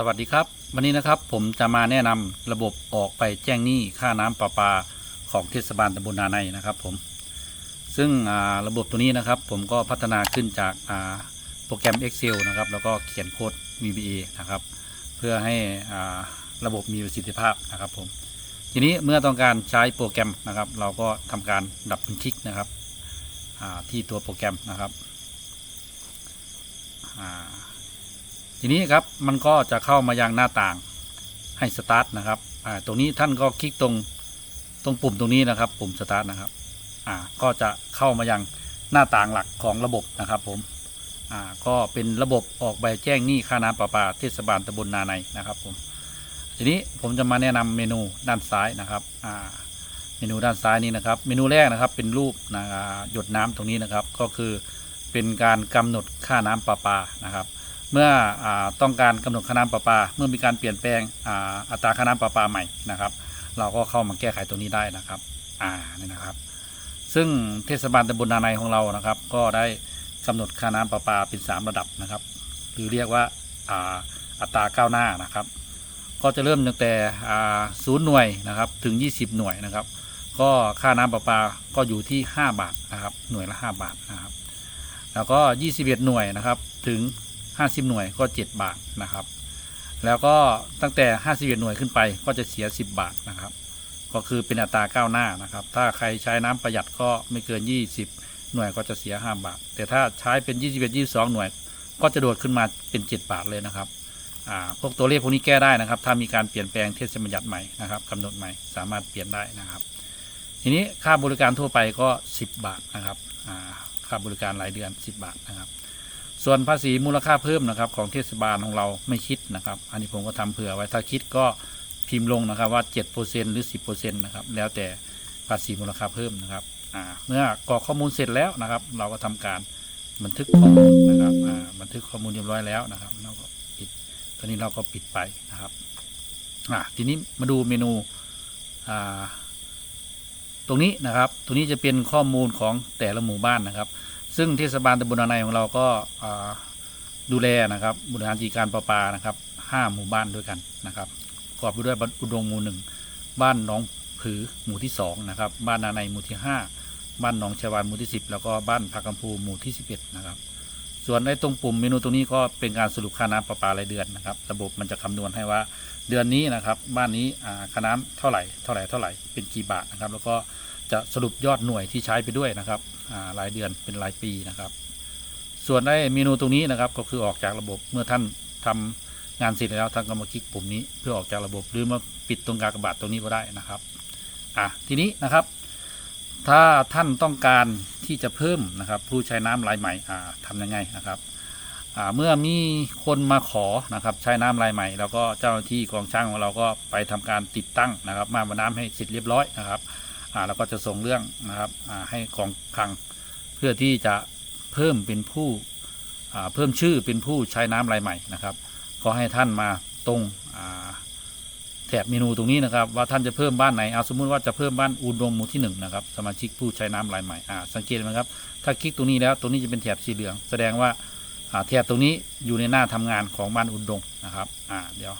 สวัสดีครับ วันนี้นะครับผมจะมาแนะนำระบบออกไปแจ้งหนี้ค่าน้ำประปาของเทศบาลตำบลนาในนะครับผมซึ่งระบบตัวนี้นะครับผมก็พัฒนาขึ้นจากโปรแกรม Excel นะครับ แล้วก็เขียนโค้ด VBA นะครับ เพื่อให้ระบบมีประสิทธิภาพนะครับผมทีนี้เมื่อต้องการใช้โปรแกรมนะครับ เราก็ทำการดับคลิกนะครับที่ตัวโปรแกรมนะครับอ่า ทีนี้ครับมันก็จะเข้ามายังหน้าต่างให้สตาร์ทนะครับอ่าตรงนี้ท่านก็คลิกตรงตรงปุ่มตรงนี้นะครับ ปุ่มสตาร์ทนะครับอ่าก็จะเข้ามายังหน้าต่างหลักของระบบนะครับผมอ่าก็เป็นระบบออกใบแจ้งหนี้ค่าน้ำประปาเทศบาลตำบลนาในนะครับผมทีนี้ผมจะมาแนะนำเมนูด้านซ้ายนะครับอ่าเมนูด้านซ้ายนี้นะครับ เมนูแรกนะครับเป็นรูปนะหยดน้ำตรงนี้นะครับ ก็คือเป็นการกำหนดค่าน้ำประปานะครับ เมื่ออต้องการกำหนดค่าน้ำประปา เมื่อมีการเปลี่ยนแปลงออัตราค่าน้ำประปาใหม่นะครับ เราก็เข้ามาแก้ไขตรงนี้ได้นะครับอ่านี่นะครับ ซึ่งเทศบาลตำบลนาในของเรานะครับ ก็ได้กำหนดค่าน้ำประปาเป็น 3 ระดับนะครับ หรือเรียกว่าอาัตราก้าวหน้านะครับ ก็จะเริ่มตั้งแต่ศูนย์หน่วยนะครับถึง 20 หน่วยนะครับ ก็ค่าน้ำประปาก็อยู่ที่ 5 บาทนะครับ หน่วยละ 5 บาทนะครับ แล้วก็ 21 หน่วยนะครับถึง 50 หน่วยก็ 7 บาทนะครับ แล้วก็ตั้งแต่ 51 หน่วยขึ้นไปก็จะเสีย 10 บาทนะครับ ก็คือเป็นอัตราก้าวหน้านะครับ ถ้าใครใช้น้ำประหยัดก็ไม่เกิน 20 หน่วยก็จะเสีย 5 บาท แต่ถ้าใช้เป็น 21 22 หน่วย ก็จะโดดขึ้นมาเป็น 7 บาทเลยนะครับพวกตัวเลขพวกนี้แก้ได้นะครับ ถ้ามีการเปลี่ยนแปลงเทศบัญญัติใหม่นะครับกำหนดใหม่สามารถเปลี่ยนได้นะครับ ทีนี้ค่าบริการทั่วไปก็ 10 บาทนะครับค่าบริการรายเดือน 10 บาทนะครับ ส่วนภาษีมูลค่าเพิ่มนะครับ ของเทศบาลของเราไม่คิดนะครับ อันนี้ผมก็ทำเผื่อไว้ถ้าคิดก็พิมพ์ลงนะครับว่า 7%หรือ 10%นะครับแล้วแต่ภาษีมูลค่าเพิ่มนะครับเมื่อกรอกข้อมูลเสร็จแล้วนะครับ เราก็ทำการบันทึกข้อมูลนะครับบันทึกข้อมูลเรียบร้อยแล้วนะครับเราก็ปิดตอนนี้เราก็ปิดไปนะครับทีนี้มาดูเมนูตรงนี้นะครับ ตรงนี้จะเป็นข้อมูลของแต่ละหมู่บ้านนะครับ ซึ่งเทศบาลตำบลนาในของเราก็ดูแลนะครับบริหารจัดการประปานะครับห้าหมู่บ้านด้วยกันนะครับประกอบไปด้วยอุดงหมู่หนึ่งบ้านหนองผือหมู่ที่สองนะครับบ้านนาในหมู่ที่ห้าบ้านหนองชาวานหมู่ที่สิบแล้วก็บ้านผักกำพูหมู่ที่สิบเอ็ดนะครับส่วนในตรงปุ่มเมนูตรงนี้ก็เป็นการสรุปค่าน้ำประปารายเดือนนะครับ ระบบมันจะคำนวณให้ว่าเดือนนี้นะครับ บ้านนี้ค่าน้ำเท่าไหร่เท่าไหร่เท่าไหร่เป็นกี่บาทนะครับ แล้วก็ จะสรุปยอดหน่วยที่ใช้ไปด้วยนะครับอ่ารายเดือนเป็นรายปีนะครับ ส่วนในเมนูตรงนี้นะครับก็คือออกจากระบบเมื่อท่านทำงานเสร็จแล้วท่านก็มาคลิกปุ่มนี้เพื่อออกจากระบบหรือมาปิดตรงกากบาทตรงนี้ก็ได้นะครับอะทีนี้นะครับ ถ้าท่านต้องการที่จะเพิ่มนะครับ ผู้ใช้น้ำรายใหม่อ่าทำยังไงนะครับเมื่อมีคนมาขอนะครับใช้น้ำรายใหม่ แล้วก็เจ้าหน้าที่กองช่างของเราก็ไปทำการติดตั้งนะครับ มาบน้ำให้เสร็จเรียบร้อยนะครับ แล้วก็จะส่งเรื่องนะครับให้กองคลังเพื่อที่จะเพิ่มเป็นผู้เพิ่มชื่อเป็นผู้ใช้น้ำรายใหม่นะครับก็ให้ท่านมาตรงแถบเมนูตรงนี้นะครับ ว่าท่านจะเพิ่มบ้านไหนเอาสมมุติว่าจะเพิ่มบ้านอุดมหมู่ที่หนึ่งนะครับสมาชิกผู้ใช้น้ำรายใหม่อ่าสังเกตไหมครับ ถ้าคลิกตรงนี้แล้วตรงนี้จะเป็นแถบสีเหลือง แสดงว่าแถบตรงนี้อยู่ในหน้าทำงานของบ้านอุดมนะครับอ่าเดี๋ยว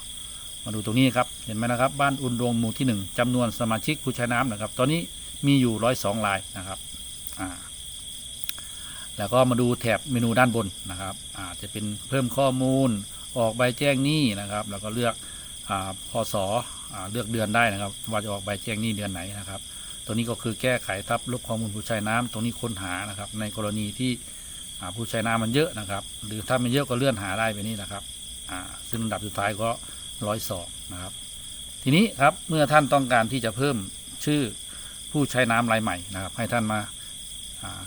มาดูตรงนี้ครับ เห็นไหมนะครับ บ้านอุดมหมู่ที่หนึ่งจำนวนสมาชิกผู้ใช้น้ำนะครับ ตอนนี้มีอยู่ร้อยสองรายนะครับอ่าแล้วก็มาดูแถบเมนูด้านบนนะครับอาจจะเป็นเพิ่มข้อมูล ออกใบแจ้งหนี้นะครับ แล้วก็เลือกอพศเลือกเดือนได้นะครับ ว่าจะออกใบแจ้งหนี้เดือนไหนนะครับ ตัวนี้ก็คือแก้ไขทับลบข้อมูลผู้ใช้น้ำตรงนี้ค้นหานะครับ ในกรณีที่ผู้ใช้น้ำมันเยอะนะครับ หรือถ้าไม่เยอะก็เลื่อนหาได้ไปนี่นะครับซึ่งลำดับสุดท้ายก็ ร้อยสองนะครับ ทีนี้ครับเมื่อท่านต้องการที่จะเพิ่มชื่อผู้ใช้น้ำรายใหม่นะครับ ให้ท่านมาา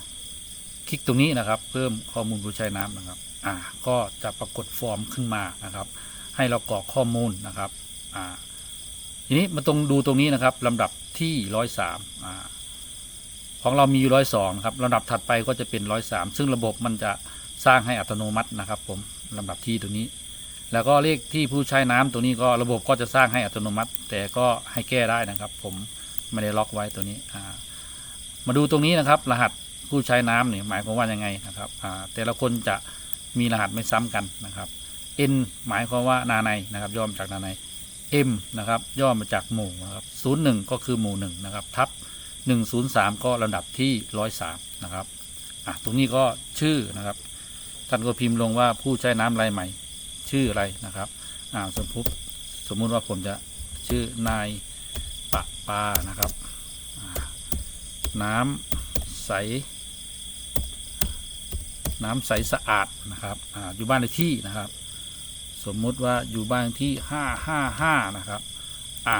คลิกตรงนี้นะครับ เพิ่มข้อมูลผู้ใช้น้ำนะครับอ่าก็จะปรากฏฟอร์มขึ้นมานะครับ ให้เรากรอกข้อมูลนะครับอ่าทีนี้มาตรงดูตรงนี้นะครับลำดับที่ร้อยสามอ่าของเรามีอยู่ร้อยสองครับลำดับถัดไปก็จะเป็นร้อยสามซึ่งระบบมันจะสร้างให้อัตโนมัตินะครับ ผมลำดับที่ตรงนี้ แล้วก็เลขที่ผู้ใช้น้ำตัวนี้ก็ระบบก็จะสร้างให้อัตโนมัติ แต่ก็ให้แก้ได้นะครับ ผมไม่ได้ล็อกไว้ตัวนี้อ่ามาดูตรงนี้นะครับ รหัสผู้ใช้น้ำเนี่ยหมายความว่ายังไงนะครับอ่าแต่ละคนจะมีรหัสไม่ซ้ำกันนะครับ N หมายความว่านาในนะครับ ย่อมาจากนาใน M นะครับ ย่อมาจากหมู่นะครับ01 ก็คือหมู่1นะครับทับ103 ก็ลำดับที่ 103 นะครับอะตรงนี้ก็ชื่อนะครับท่านก็พิมพ์ลงว่าผู้ใช้น้ำรายใหม่ ชื่ออะไรนะครับอ่าสมมติสมมุติว่าผมจะชื่อนายปะปานะครับ น้ำใส น้ำใสสะอาดนะครับออยู่บ้านเลขที่นะครับ สมมุติว่าอยู่บ้านที่ห้าห้าห้านะครับอะ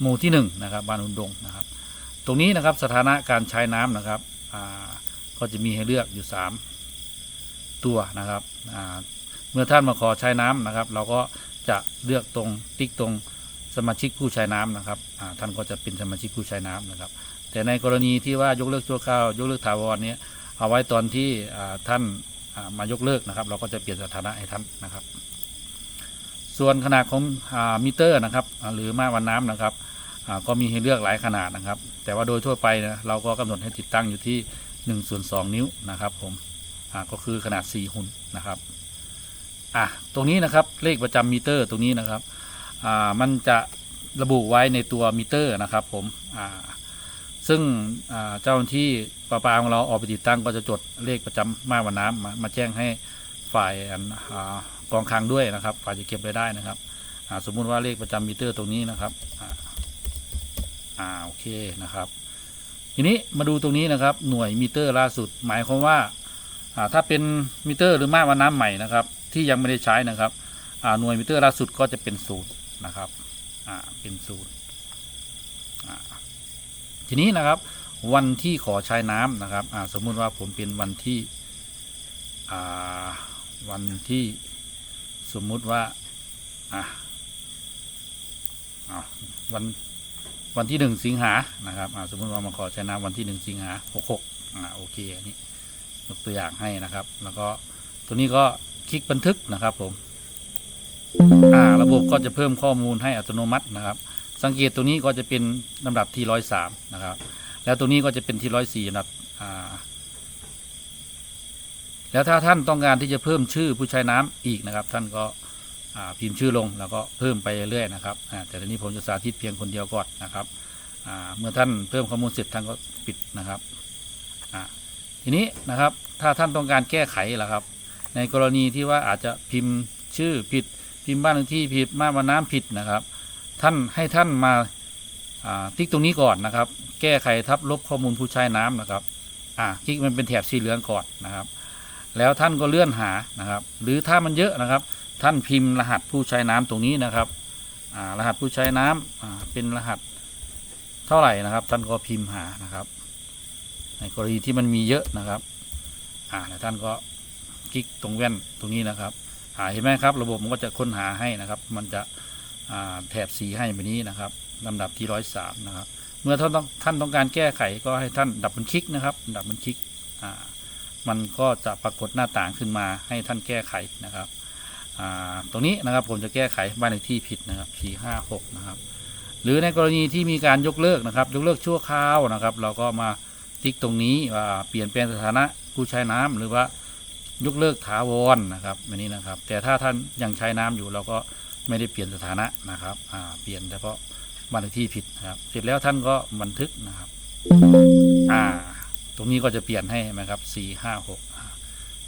หมู่ที่หนึ่งนะครับบ้านอุดงนะครับ ตรงนี้นะครับสถานะการใช้น้ำนะครับก็จะมีให้เลือกอยู่สามตัวนะครับ เมื่อท่านมาขอใช้น้ำนะครับ เราก็จะเลือกตรงติ๊กตรงสมาชิกผู้ใช้น้ำนะครับท่านก็จะเป็นสมาชิกผู้ใช้น้ำนะครับ แต่ในกรณีที่ว่ายกเลิกชั่วคราวยกเลิกถาวรเนี้ยเอาไว้ตอนที่ท่านมายกเลิกนะครับ เราก็จะเปลี่ยนสถานะให้ท่านนะครับ ส่วนขนาดของอมิเตอร์นะครับ หรือมาวันน้ำนะครับก็มีให้เลือกหลายขนาดนะครับ แต่ว่าโดยทั่วไปนะเราก็กำหนดให้ติดตั้งอยู่ที่1ส่วน2นิ้วนะครับผมก็คือขนาด 4 หุ่นนะครับ อะตรงนี้นะครับเลขประจำมิเตอร์ตรงนี้นะครับอ่ามันจะระบุไว้ในตัวมิเตอร์นะครับผมอ่าซึ่งอ่าเจ้าหน้าที่ประปาของเราออกไปติดตั้งก็จะจดเลขประจำมาวันน้ำมามาแจ้งให้ฝ่ายอ่ากองคลังด้วยนะครับ ฝ่ายจะเก็บรายได้นะครับอ่าสมมุติว่าเลขประจำมิเตอร์ตรงนี้นะครับอ่าอ่าโอเคนะครับ ทีนี้มาดูตรงนี้นะครับหน่วยมิเตอร์ล่าสุด หมายความว่าอ่าถ้าเป็นมิเตอร์หรือมาวันน้ำใหม่นะครับ ที่ยังไม่ได้ใช้นะครับหน่วยมิเตอร์ล่าสุดก็จะเป็นศูนย์นะครับเป็นศูนย์ทีนี้นะครับ วันที่ขอใช้น้ำนะครับสมมุติว่าผมเป็นวันที่วันที่สมมุติว่าวันวันที่หนึ่งสิงหานะครับสมมุติว่ามาขอใช้น้ำวันที่หนึ่งสิงหาหกหกโอเคอันนี้ยกตัวอย่างให้นะครับ แล้วก็ตัวนี้ก็ คลิกบันทึกนะครับผมอ่าระบบก็จะเพิ่มข้อมูลให้อัตโนมัตินะครับ สังเกตตัวนี้ก็จะเป็นลำดับที่ร้อยสามนะครับ แล้วตัวนี้ก็จะเป็นที่ร้อยสี่ลำดับอ่าแล้วถ้าท่านต้องการที่จะเพิ่มชื่อผู้ใช้น้ำอีกนะครับ ท่านก็พิมพ์ชื่อลงแล้วก็เพิ่มไปเรื่อยๆนะครับอ่าแต่ทีนี้ผมจะสาธิตเพียงคนเดียวก่อนนะครับอ่าเมื่อท่านเพิ่มข้อมูลเสร็จท่านก็ปิดนะครับอ่าทีนี้นะครับถ้าท่านต้องการแก้ไขล่ะครับ ในกรณีที่ว่าอาจจะพิมพ์ชื่อผิด พิมพ์บ้านเลขที่ผิดมาวันน้ำผิดนะครับ ท่านให้ท่านมาติ๊กตรงนี้ก่อนนะครับ แก้ไขทับลบข้อมูลผู้ใช้น้ำนะครับอ่าคลิกมันเป็นแถบสีเหลืองก่อนนะครับ แล้วท่านก็เลื่อนหานะครับ หรือถ้ามันเยอะนะครับ ท่านพิมพ์รหัสผู้ใช้น้ำตรงนี้นะครับอ่ารหัสผู้ใช้น้ำอ่าเป็นรหัสเท่าไหร่นะครับ ท่านก็พิมพ์หานะครับ ในกรณีที่มันมีเยอะนะครับ อ่าแล้วท่านก็ คลิกตรงแว่นตรงนี้นะครับอ่าเห็นไหมครับ ระบบมันก็จะค้นหาให้นะครับ มันจะแถบสีให้แบบนี้นะครับลำดับที่ร้อยสามนะครับ เมื่อท่านต้องท่านต้องการแก้ไขก็ให้ท่านดับเบิลคลิกนะครับ ดับเบิลคลิกมันก็จะปรากฏหน้าต่างขึ้นมาให้ท่านแก้ไขนะครับตรงนี้นะครับผมจะแก้ไขบ้านเลขที่ผิดนะครับสี่ห้าหกนะครับ หรือในกรณีที่มีการยกเลิกนะครับ ยกเลิกชั่วคราวนะครับ เราก็มาติ๊กตรงนี้ว่าเปลี่ยนแปลงสถานะผู้ใช้น้ำหรือว่า ยกเลิกถาวรนะครับแบบนี้นะครับ แต่ถ้าท่านยังใช้น้ำอยู่เราก็ไม่ได้เปลี่ยนสถานะนะครับอ่าเปลี่ยนเฉพาะบ้านเลขที่ผิดนะครับ เสร็จแล้วท่านก็บันทึกนะครับอ่าตรงนี้ก็จะเปลี่ยนให้ไหมครับสี่ห้าหก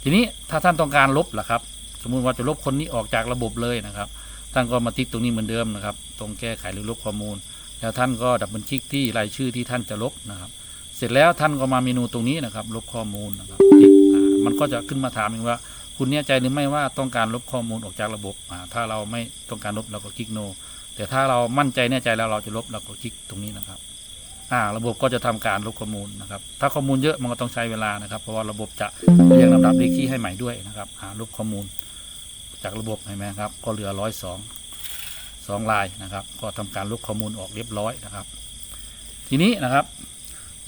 ทีนี้ถ้าท่านต้องการลบล่ะครับ สมมุติว่าจะลบคนนี้ออกจากระบบเลยนะครับ ท่านก็มาติ๊กตรงนี้เหมือนเดิมนะครับ ตรงแก้ไขหรือลบข้อมูล แล้วท่านก็ดับเบิลคลิกที่รายชื่อที่ท่านจะลบนะครับ เสร็จแล้วท่านก็มาเมนูตรงนี้นะครับ ลบข้อมูลนะครับ ติ๊กอ่ามันก็จะขึ้นมาถามเองว่า คุณแน่ใจหรือไม่ว่าต้องการลบข้อมูลออกจากระบบอ่าถ้าเราไม่ต้องการลบเราก็คลิก no แต่ถ้าเรามั่นใจแน่ใจแล้วเราจะลบเราก็คลิกตรงนี้นะครับอ่าระบบก็จะทำการลบข้อมูลนะครับ ถ้าข้อมูลเยอะมันก็ต้องใช้เวลานะครับ เพราะว่าระบบจะเรียงลำดับเลขที่ให้ใหม่ด้วยนะครับอ่าลบข้อมูล จากระบบเห็นไหมครับ ก็เหลือร้อยสองสองลายนะครับ ก็ทำการลบข้อมูลออกเรียบร้อยนะครับ ทีนี้นะครับ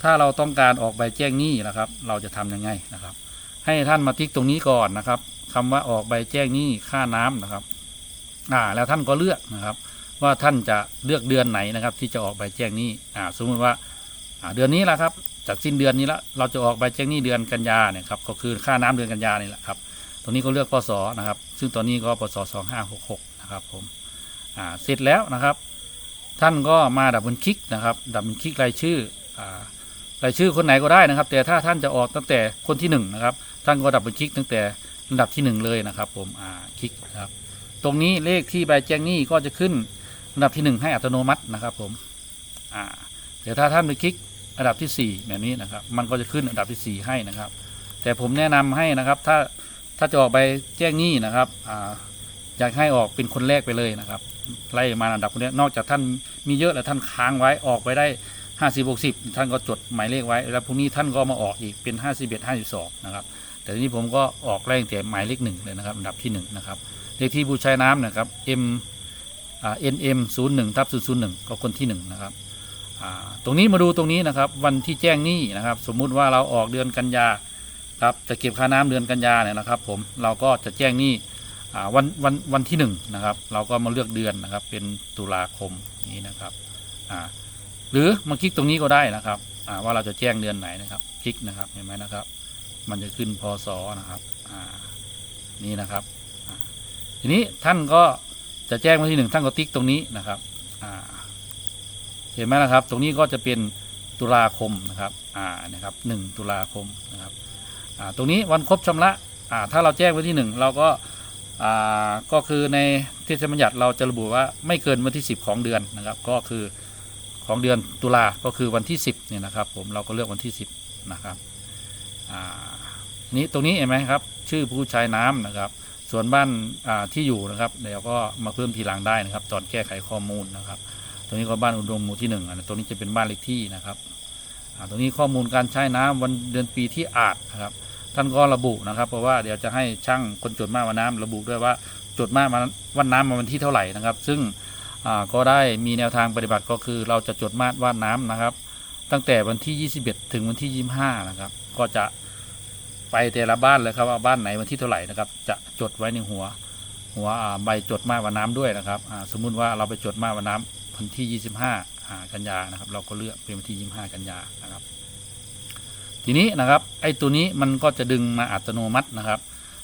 ถ้าเราต้องการออกใบแจ้งหนี้นะครับ เราจะทำยังไงนะครับ ให้ท่านมาติ๊กตรงนี้ก่อนนะครับคำว่าออกใบแจ้งนี้ค่าน้ำนะครับ อ่า แล้วท่านก็เลือกนะครับ ว่าท่านจะเลือกเดือนไหนนะครับ ที่จะออกใบแจ้งนี้อ่า สมมติว่าอ่าเดือนนี้แหละครับจากสิ้นเดือนนี้ละเราจะออกใบแจ้งนี้เดือนกันยาเนี่ยครับก็คือค่าน้ำเดือนกันยานี่แหละครับตรงนี้ก็เลือกพศนะครับ ซึ่งตอนนี้ก็พศ2566นะครับผมอ่าเสร็จแล้วนะครับ ท่านก็มาดับเบิลคลิกนะครับ ดับเบิลคลิกรายชื่ออ่า รายชื่อคนไหนก็ได้นะครับ แต่ถ้าท่านจะออกตั้งแต่คนที่หนึ่งนะครับท่านก็ดับเบิลคลิกตั้งแต่ลำดับที่หนึ่งเลยนะครับ ผมอ่าคลิกนะครับ ตรงนี้เลขที่ใบแจ้งหนี้ก็จะขึ้นอันดับที่หนึ่งให้อัตโนมัตินะครับ ผมอ่าแต่ถ้าท่านไปคลิกอันดับที่สี่แบบนี้นะครับ มันก็จะขึ้นอันดับที่สี่ให้นะครับ แต่ผมแนะนำให้นะครับ ถ้าถ้าจะออกใบแจ้งหนี้นะครับอ่าอยากให้ออกเป็นคนแรกไปเลยนะครับ ไล่มาอันดับคนนี้นอกจากท่านมีเยอะแล้วท่านค้างไว้ออกไปได้ ห้าสิบหกสิบท่านก็จดหมายเลขไว้ แล้วพรุ่งนี้ท่านก็มาออกอีกเป็นห้าสิบเอ็ดห้าสิบสองนะครับ แต่ทีนี้ผมก็ออกแรงแต่หมายเลขหนึ่งเลยนะครับอันดับที่หนึ่งนะครับเลขที่ผู้ใช้น้ำนะครับ M อ่า NM 0 1ทับ0 0 1ก็คนที่หนึ่งนะครับตรงนี้มาดูตรงนี้นะครับ วันที่แจ้งหนี้นะครับ สมมุติว่าเราออกเดือนกันยาครับจะเก็บค่าน้ำเดือนกันยาเนี่ยนะครับ ผมเราก็จะแจ้งหนี้วันวันวันที่หนึ่งนะครับ เราก็มาเลือกเดือนนะครับ เป็นตุลาคมนี้นะครับอ่า หรือมาคลิกตรงนี้ก็ได้นะครับว่าเราจะแจ้งเดือนไหนนะครับ คลิกนะครับเห็นไหมนะครับ มันจะขึ้นพศนะครับนี่นะครับทีนี้ท่านก็จะแจ้งวันที่หนึ่งท่านก็ติ๊กตรงนี้นะครับเห็นไหมนะครับ ตรงนี้ก็จะเป็นตุลาคมนะครับอ่านะครับหนึ่งตุลาคมนะครับอ่าตรงนี้วันครบชำระอ่าถ้าเราแจ้งวันที่หนึ่งเราก็อ่าก็คือในเทศบัญญัติเราจะระบุว่าไม่เกินวันที่10ของเดือนนะครับ ก็คือ ของเดือนตุลาก็คือวันที่ 10เนี่ยนะครับผมเราก็เลือกวันที่ 10นะครับอ่านี้ตรงนี้เห็นไหมครับ ชื่อผู้ใช้น้ำนะครับ ส่วนบ้านอ่าที่อยู่นะครับเดี๋ยวก็มาเพิ่มทีหลังได้นะครับ ตอนแก้ไขข้อมูลนะครับ ตรงนี้ก็บ้านอุดมหมู่ที่หนึ่งอันตรงนี้จะเป็นบ้านเลขที่นะครับอ่าตรงนี้ข้อมูลการใช้น้ำวันเดือนปีที่อาจนะครับ ท่านก็ระบุนะครับ เพราะว่าเดี๋ยวจะให้ช่างคนจดมาวันน้ำระบุด้วยว่าจดมาวันน้ำมาวันที่เท่าไหร่นะครับ ซึ่ง ก็ได้มีแนวทางปฏิบัติก็คือเราจะจดมาตรว่าน้ำนะครับ ตั้งแต่วันที่ 21 ถึงวันที่ 25 นะครับ ก็จะไปแต่ละบ้านเลยครับว่าบ้านไหนวันที่เท่าไหร่นะครับ จะจดไว้ในหัว หัวใบจดมาตรวันน้ำด้วยนะครับสมมุติว่าเราไปจดมาตรวันน้ำวันที่ 25อ่ากันยานะครับ เราก็เลือกเป็นวันที่ 25 กันยานะครับ ทีนี้นะครับไอ้ตัวนี้มันก็จะดึงมาอัตโนมัตินะครับ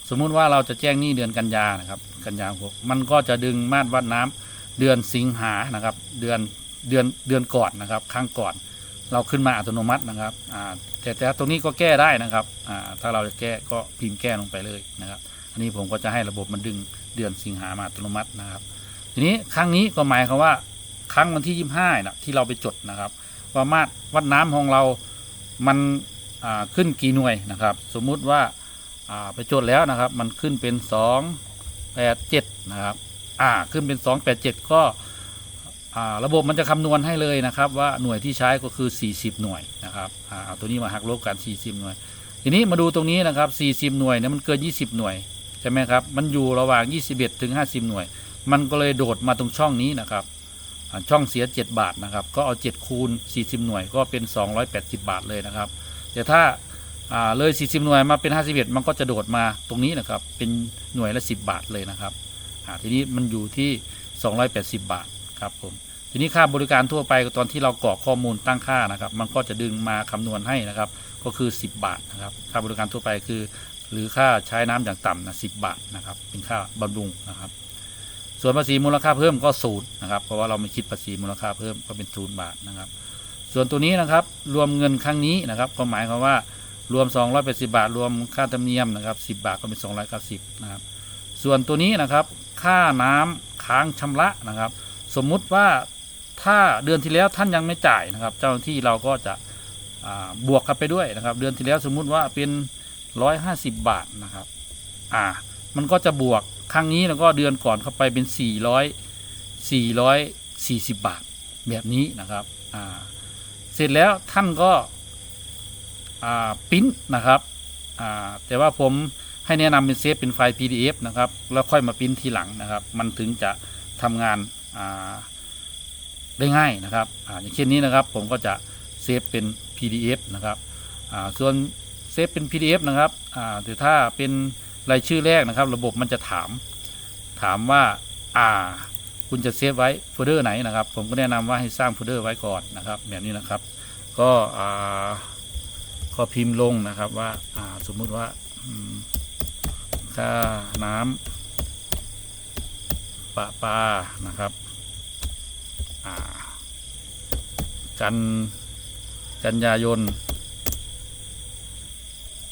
สมมุติว่าเราจะแจ้งหนี้เดือนกันยานะครับ กันยาหกมันก็จะดึงมาตรวัดน้ำ เดือนสิงหานะครับ เดือนเดือนเดือนก่อนนะครับครั้งก่อน เราขึ้นมาอัตโนมัตินะครับแต่แต่ตรงนี้ก็แก้ได้นะครับถ้าเราจะแก้ก็พิมพ์แก้ลงไปเลยนะครับ อันนี้ผมก็จะให้ระบบมันดึงเดือนสิงหามาอัตโนมัตินะครับ ทีนี้ครั้งนี้ก็หมายความว่าครั้งวันที่ยี่ห้านะที่เราไปจดนะครับ ว่ามาตรวัดน้ำของเรา มันขึ้นกี่หน่วยนะครับ สมมุติว่าอ่าไปจดแล้วนะครับ มันขึ้นเป็นสองแปดเจ็ดนะครับ อ่าขึ้นเป็นสองแปดเจ็ดก็าระบบมันจะคำนวณให้เลยนะครับ ว่าหน่วยที่ใช้ก็คือ 40 หน่วยนะครับอ่าเอาตัวนี้มาหักลบกัน 40 หน่วย ทีนี้มาดูตรงนี้นะครับ 40 หน่วยเนี่ยมันเกิน 20 หน่วยใช่ไหมครับ มันอยู่ระหว่าง 21 ถึง 50 หน่วย มันก็เลยโดดมาตรงช่องนี้นะครับ ช่องเสีย 7 บาทนะครับ ก็เอา 7 คูณ 40 หน่วยก็เป็น 280 บาทเลยนะครับ แต่ถ้าเลย 40 หน่วยมาเป็น 51 มันก็จะโดดมาตรงนี้นะครับ เป็นหน่วยละ 10 บาทเลยนะครับ ทีนี้มันอยู่ที่ 280 บาทครับผมทีนี้ค่าบริการทั่วไปตอนที่เรากรอกข้อมูลตั้งค่านะครับ มันก็จะดึงมาคำนวณให้นะครับ ก็คือ 10 บาทนะครับค่าบริการทั่วไปคือ หรือค่าใช้น้ำอย่างต่ำนะ10บาทนะครับ เป็นค่าบำรุงนะครับ ส่วนภาษีมูลค่าเพิ่มก็ศูนย์นะครับเพราะว่าเราไม่คิดภาษีมูลค่าเพิ่มก็เป็นศูนย์บาทนะครับ ส่วนตัวนี้นะครับรวมเงินครั้งนี้นะครับก็หมายความว่ารวม 280 บาท รวมค่าธรรมเนียมนะครับ 10 บาทก็เป็น 290 นะครับ ส่วนตัวนี้นะครับ ค่าน้ำค้างชำระนะครับ สมมุติว่าถ้าเดือนที่แล้วท่านยังไม่จ่ายนะครับ เจ้าหน้าที่เราก็จะบวกกันไปด้วยนะครับ เดือนที่แล้วสมมุติว่าเป็น 150 บาทนะครับ อ่า มันก็จะบวกครั้งนี้แล้วก็เดือนก่อนเข้าไปเป็น 400 440 บาทแบบนี้นะครับ อ่า เสร็จแล้วท่านก็ อ่า ปิ้นนะครับ อ่า แต่ว่าผม ให้แนะนำเป็นเซฟเป็นไฟล์ PDF นะครับ แล้วค่อยมาปริ้นทีหลังนะครับ มันถึงจะทำงานาได้ง่ายนะครับออย่างเช่นนี้นะครับ ผมก็จะเซฟเป็น PDF นะครับส่วนเซฟเป็น PDF นะครับแต่ถ้าเป็นรายชื่อแรกนะครับ ระบบมันจะถาม ถามว่าอ่าคุณจะเซฟไว้โฟลเดอร์ไหนนะครับ ผมก็แนะนำว่าให้สร้างโฟลเดอร์ไว้ก่อนนะครับ แบบนี้นะครับ ก็ก็พิมพ์ลงนะครับว่าสมมุติว่า ค่าน้ำประปานะครับกันกันยายน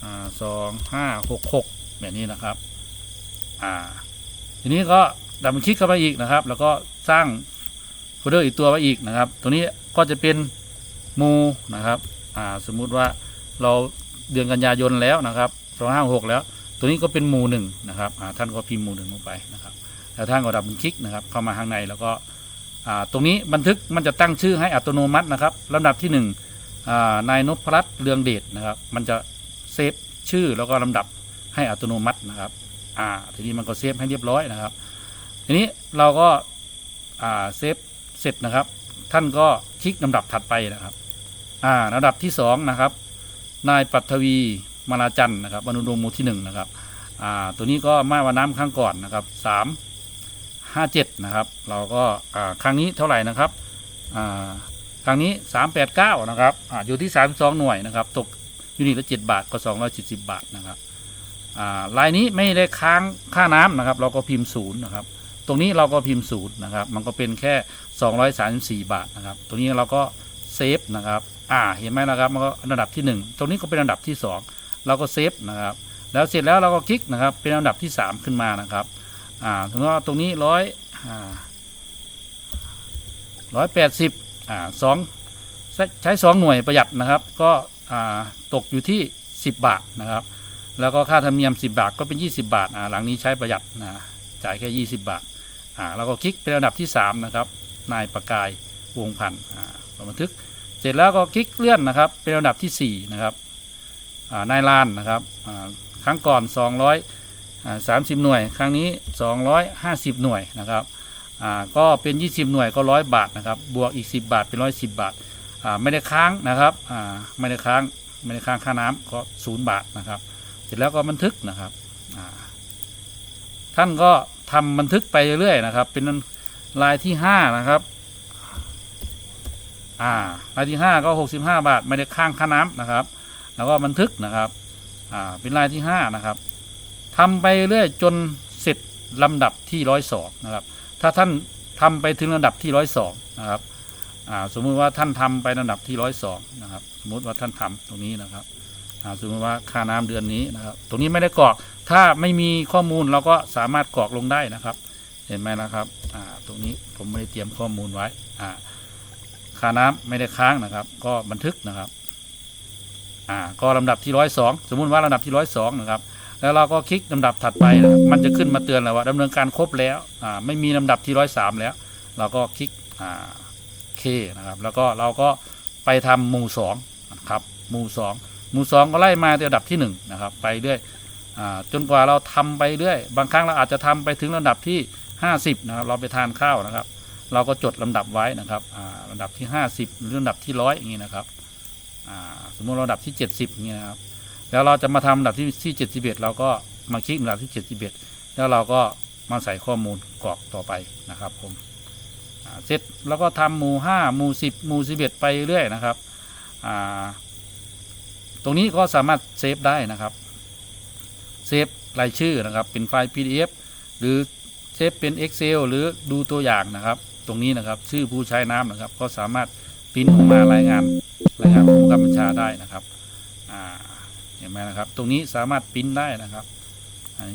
อ่าสองห้าหกหกแบบนี้นะครับ อ่า ทีนี้ก็ดับคลิกเข้าไปอีกนะครับ แล้วก็สร้างโฟลเดอร์อีกตัวไว้อีกนะครับ ตัวนี้ก็จะเป็นมูนะครับ อ่า สมมุติว่าเราเดือนกันยายนแล้วนะครับสองห้าหกแล้ว ตัวนี้ก็เป็นหมู่หนึ่งนะครับท่านก็พิมพ์หมู่หนึ่งลงไปนะครับแล้วท่านก็ดับมันคลิกนะครับเข้ามาข้างในแล้วก็ตรงนี้บันทึกมันจะตั้งชื่อให้อัตโนมัตินะครับลำดับที่หนึ่งอ่านายนพรัตน์เรืองเดชนะครับ มันจะเซฟชื่อแล้วก็ลำดับให้อัตโนมัตินะครับอ่าทีนี้มันก็เซฟให้เรียบร้อยนะครับ ทีนี้เราก็อ่าเซฟเสร็จนะครับ ท่านก็คลิกลำดับถัดไปนะครับอ่าลำดับที่สองนะครับนายปัทวี มาลาจันนะครับอนุดมหมู่ที่หนึ่งนะครับอ่าตัวนี้ก็มาวันน้ำครั้งก่อนนะครับสามห้าเจ็ดนะครับเราก็อ่าครั้งนี้เท่าไหร่นะครับอ่าครั้งนี้สามแปดเก้านะครับอ่าอยู่ที่สามสองหน่วยนะครับตกยูนิตละเจ็ดบาทก็สองร้อยสิบบาทนะครับอ่าลายนี้ไม่ได้ค้างค่าน้ำนะครับ เราก็พิมพ์ศูนย์นะครับตรงนี้เราก็พิมพ์ศูนย์นะครับ มันก็เป็นแค่ 234 บาทนะครับ ตรงนี้เราก็เซฟนะครับ อ่า เห็นไหมนะครับ มันก็อันดับที่ 1 ตรงนี้ก็เป็นอันดับที่ 2 เราก็เซฟนะครับแล้วเสร็จแล้วเราก็คลิกนะครับ เป็นอันดับที่ 3 ขึ้นมานะครับอ่าถึงว่าตรงนี้ร้อยอ่าร้อยแปดสิบอ่าสองใช้ใช้สองหน่วยประหยัดนะครับ ก็อ่าตกอยู่ที่ 10 บาทนะครับ แล้วก็ค่าธรรมเนียม 10 บาทก็เป็น 20 บาทอ่าหลังนี้ใช้ประหยัดนะจ่ายแค่ 20 บาทอ่าเราก็คลิกเป็นอันดับที่ 3 นะครับ นายประกายวงพันธ์อ่าบันทึก เสร็จแล้วก็คลิกเลื่อนนะครับ เป็นอันดับทีสี่4 นะครับ นายลานนะครับครั้งก่อน 230 หน่วย ครั้งนี้ 250 หน่วยนะครับก็เป็น 20 หน่วยก็ร้อยบาทนะครับบวกอีก 10 บาทเป็น 110 บาทอ่าไม่ได้ค้างนะครับไม่ได้ค้างไม่ได้ค้างค่าน้ำก็ศูนย์บาทนะครับ เสร็จแล้วก็บันทึกนะครับท่านก็ทำบันทึกไปเรื่อยๆนะครับ เป็นลายที่ห้านะครับอ่าลายที่ห้าก็หกสิบห้าบาท ไม่ได้ค้างค่าน้ำนะครับ แล้วก็บันทึกนะครับอ่าเป็นลายที่ห้านะครับทำไปเรื่อยจนเสร็จลำดับที่ร้อยสองนะครับ ถ้าท่านทำไปถึงลำดับที่ร้อยสองนะครับอ่าสมมุติว่าท่านทำไปลำดับที่ร้อยสองนะครับ สมมุติว่าท่านทำตรงนี้นะครับอ่าสมมติว่าค่าน้ำเดือนนี้นะครับ ตรงนี้ไม่ได้กรอก ถ้าไม่มีข้อมูลเราก็สามารถกรอกลงได้นะครับ เห็นไหมนะครับอ่าตรงนี้ผมไม่ได้เตรียมข้อมูลไว้อ่าค่าน้ำไม่ได้ค้างนะครับ ก็บันทึกนะครับ อ่าก็ลำดับที่ร้อยสองสมมุติว่าลำดับที่ร้อยสองนะครับแล้วเราก็คลิกลำดับถัดไปนะครับมันจะขึ้นมาเตือนแล้วว่าดำเนินการครบแล้วอ่าไม่มีลำดับที่ร้อยสามแล้ว เราก็คลิกอ่าเคนะครับแล้วก็เราก็ไปทำหมู่สองนะครับหมู่สองหมู่สองก็ไล่มาที่ระดับที่หนึ่งนะครับไปเรื่อยจนกว่าเราทำไปเรื่อย บางครั้งเราอาจจะทำไปถึงระดับที่ห้าสิบนะครับเราไปทานข้าวนะครับ เราก็จดลำดับไว้นะครับอ่าระดับที่ห้าสิบหรือลำดับที่ร้อยอย่างนี้นะครับ สมมติระดับที่เจ็ดสิบอย่างนี้นะครับแล้วเราจะมาทำลำดับที่ที่เจ็ดสิบเอ็ดเราก็มาคลิกดับที่เจ็ดสิบเอ็ดแล้วเราก็มาใส่ข้อมูลกรอกต่อไปนะครับผมเสร็จแล้วก็ทำหมู่ห้าหมู่สิบหมู่สิบเอ็ดไปเรื่อยนะครับตรงนี้ก็สามารถเซฟได้นะครับเซฟรายชื่อนะครับเป็นไฟล์ PDF หรือเซฟเป็น Excel หรือดูตัวอย่างนะครับ ตรงนี้นะครับชื่อผู้ใช้น้ำนะครับ ก็สามารถปริ้นออกมารายงาน รายงานผู้กำกับบัญชาได้นะครับอ่าเห็นไหมนะครับ ตรงนี้สามารถปริ้นได้นะครับ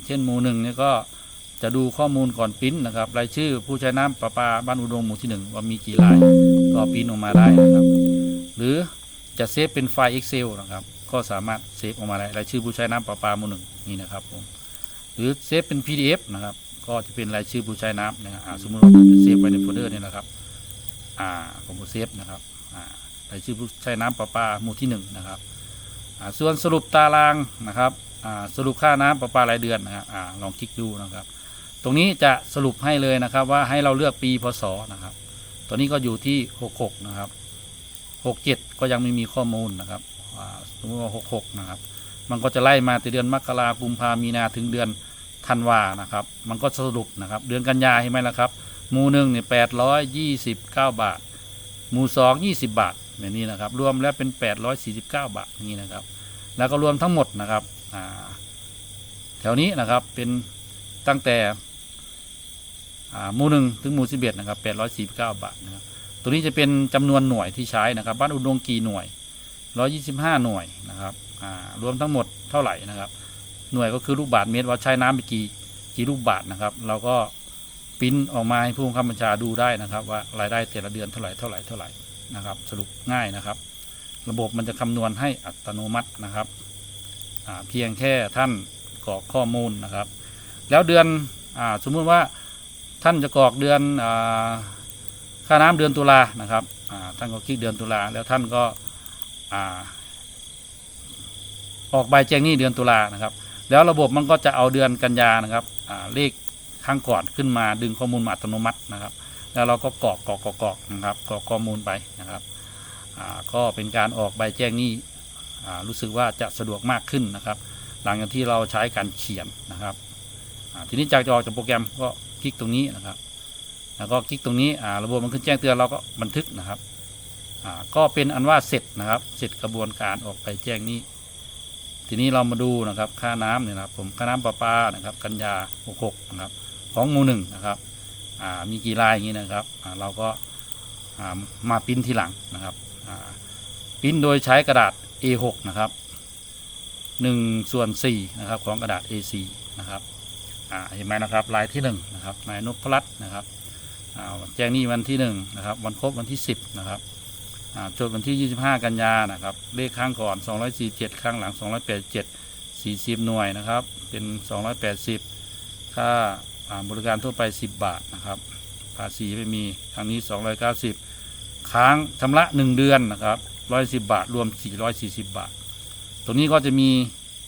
เช่นหมู่หนึ่งนี่ก็จะดูข้อมูลก่อนปริ้นนะครับรายชื่อผู้ใช้น้ำประปาบ้านอุดมหมู่ที่หนึ่งว่ามีกี่รายก็ปริ้นออกมาได้นะครับ หรือจะเซฟเป็นไฟล์ Excel นะครับ ก็สามารถเซฟออกมาได้รายชื่อผู้ใช้น้ำประปาหมู่หนึ่งนี่นะครับผมหรือเซฟเป็น PDF นะครับ ก็จะเป็นรายชื่อผู้ใช้น้ำนะครับสมมติว่าผมจะเซฟไว้ในโฟลเดอร์นี่นะครับ อ่าผมก็เซฟนะครับอ่า ชื่อผู้ใช้น้ำประปาหมู่ที่หนึ่งนะครับส่วนสรุปตารางนะครับสรุปค่าน้ำประปารายเดือนนะครับอลองคลิกดูนะครับ ตรงนี้จะสรุปให้เลยนะครับว่าให้เราเลือกปีพศนะครับ ตัวนี้ก็อยู่ที่ 66 นะครับหกเจ็ดก็ยังไม่มีข้อมูลนะครับสมมติว่าหกหกนะครับ มันก็จะไล่มาแต่เดือนมกรากุมภามีนาถึงเดือนธันวานะครับ มันก็สรุปนะครับ เดือนกันยาเห็นไหมล่ะครับหมูหนึ่งเนี่ยแปดร้อยยี่สิบเก้าบาทหมูสองยี่สิบบาท แบบนี้นะครับ รวมแล้วเป็นแปดร้อยสี่สิบาทนี้นะครับ แล้วก็รวมทั้งหมดนะครับแถวนี้นะครับเป็นตั้งแต่หมู่หนึ่งถึงหมู่สิบเอ็ดนะครับแปดร้อยสี่สิบเก้าบาทนะครับตัวนี้จะเป็นจำนวนหน่วยที่ใช้นะครับ บ้านอุดมกี่หน่วยร้อยี่สิบห้าหน่วยนะครับรวมทั้งหมดเท่าไหร่นะครับ หน่วยก็คือลูกบาทเมตรว่าใช้น้ำไปกี่กี่ลูกบาทนะครับ เราก็ปริ้นออกมาให้ผู้บังคับบัญชาดูได้นะครับ ว่ารายได้แต่ละเดือนเท่าไหร่เท่าไหร่เท่าไหร่ นะครับ สรุปง่ายนะครับ ระบบมันจะคำนวณให้อัตโนมัตินะครับเพียงแค่ท่านกรอกข้อมูลนะครับ แล้วเดือนอสมมุติว่าท่านจะกรอกเดือนอค่าน้ำเดือนตุลานะครับท่านก็คลิกเดือนตุลาแล้วท่านก็อออกใบแจ้งหนี้เดือนตุลานะครับ แล้วระบบมันก็จะเอาเดือนกันยานะครับเลขข้างก่อนขึ้นมาดึงข้อมูลมาอัตโนมัตินะครับ แล้วเราก็กรอกกรอกกรอกกรอกนะครับกรอกข้อมูลไปนะครับก็เป็นการออกใบแจ้งหนี้รู้สึกว่าจะสะดวกมากขึ้นนะครับ หลังจากที่เราใช้การเขียนนะครับทีนี้จากจะออกจากโปรแกรมก็คลิกตรงนี้นะครับ แล้วก็คลิกตรงนี้ระบบมันขึ้นแจ้งเตือนเราก็บันทึกนะครับก็เป็นอันว่าเสร็จนะครับ เสร็จกระบวนการออกใบแจ้งหนี้ ทีนี้เรามาดูนะครับค่าน้ำเนี่ยนะครับผมค่าน้ำประปานะครับ กันยา66นะครับ ของหมู่หนึ่งนะครับ มีกี่รายอย่างนี้นะครับเราก็ามาปริ้นทีหลังนะครับอ่าปริ้นโดยใช้กระดาษ A6 นะครับ1ส่วน4นะครับของกระดาษ A4 นะครับเห็นไหมนะครับลายที่1นะครับนายนพรัตน์นะครับแจ้งนี้วันที่1นะครับวันครบวันที่ 10นะครับจดวันที่ 25 กันยานะครับเลขข้างก่อน 247 ข้างหลัง 287 40 หน่วยนะครับเป็น 280 ค่า บริการทั่วไป 10 บาทนะครับ ภาษีไม่มีครั้งนี้ 290 ค้างชำระหนึ่งเดือนนะครับร้อยสิบาท รวมสี่ร้อยสี่สิบาท ตรงนี้ก็จะมี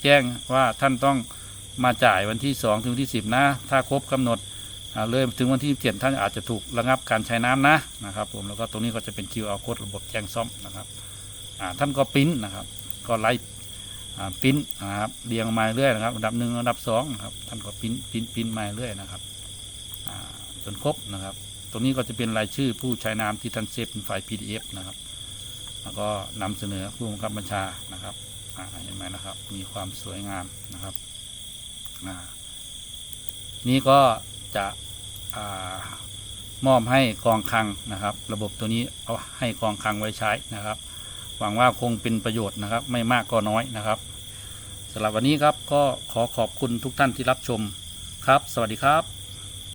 แจ้งว่าท่านต้องมาจ่ายวันที่สองถึงที่สิบนะ ถ้าครบกำหนดเลยถึงวันที่เจ็ดท่านอาจจะถูกระงับการใช้น้ำนะนะครับผมแล้วก็ตรงนี้ก็จะเป็น QR code ระบบแจ้งซ่อมนะครับท่านก็ปิ้นนะครับ ก็ไล่อ่า ปิ้นนะครับเรียงมาเรื่อยนะครับอันดับหนึ่งอันดับสองนะครับท่านก็ปิ้นปิ้นปิ้นมาเรื่อยนะครับจนครบนะครับ ตรงนี้ก็จะเป็นรายชื่อผู้ใช้น้ำที่ท่านเซฟเป็นไฟล์ PDF นะครับ แล้วก็นำเสนอผู้บังคับบัญชานะครับเห็นไหมนะครับ มีความสวยงามนะครับนี่ก็จะอมอบให้กองคลังนะครับ ระบบตัวนี้เอาให้กองคลังไว้ใช้นะครับ หวังว่าคงเป็นประโยชน์นะครับ ไม่มากก็น้อยนะครับสำหรับวันนี้ครับก็ขอขอบคุณทุกท่านที่รับชมครับ สวัสดีครับ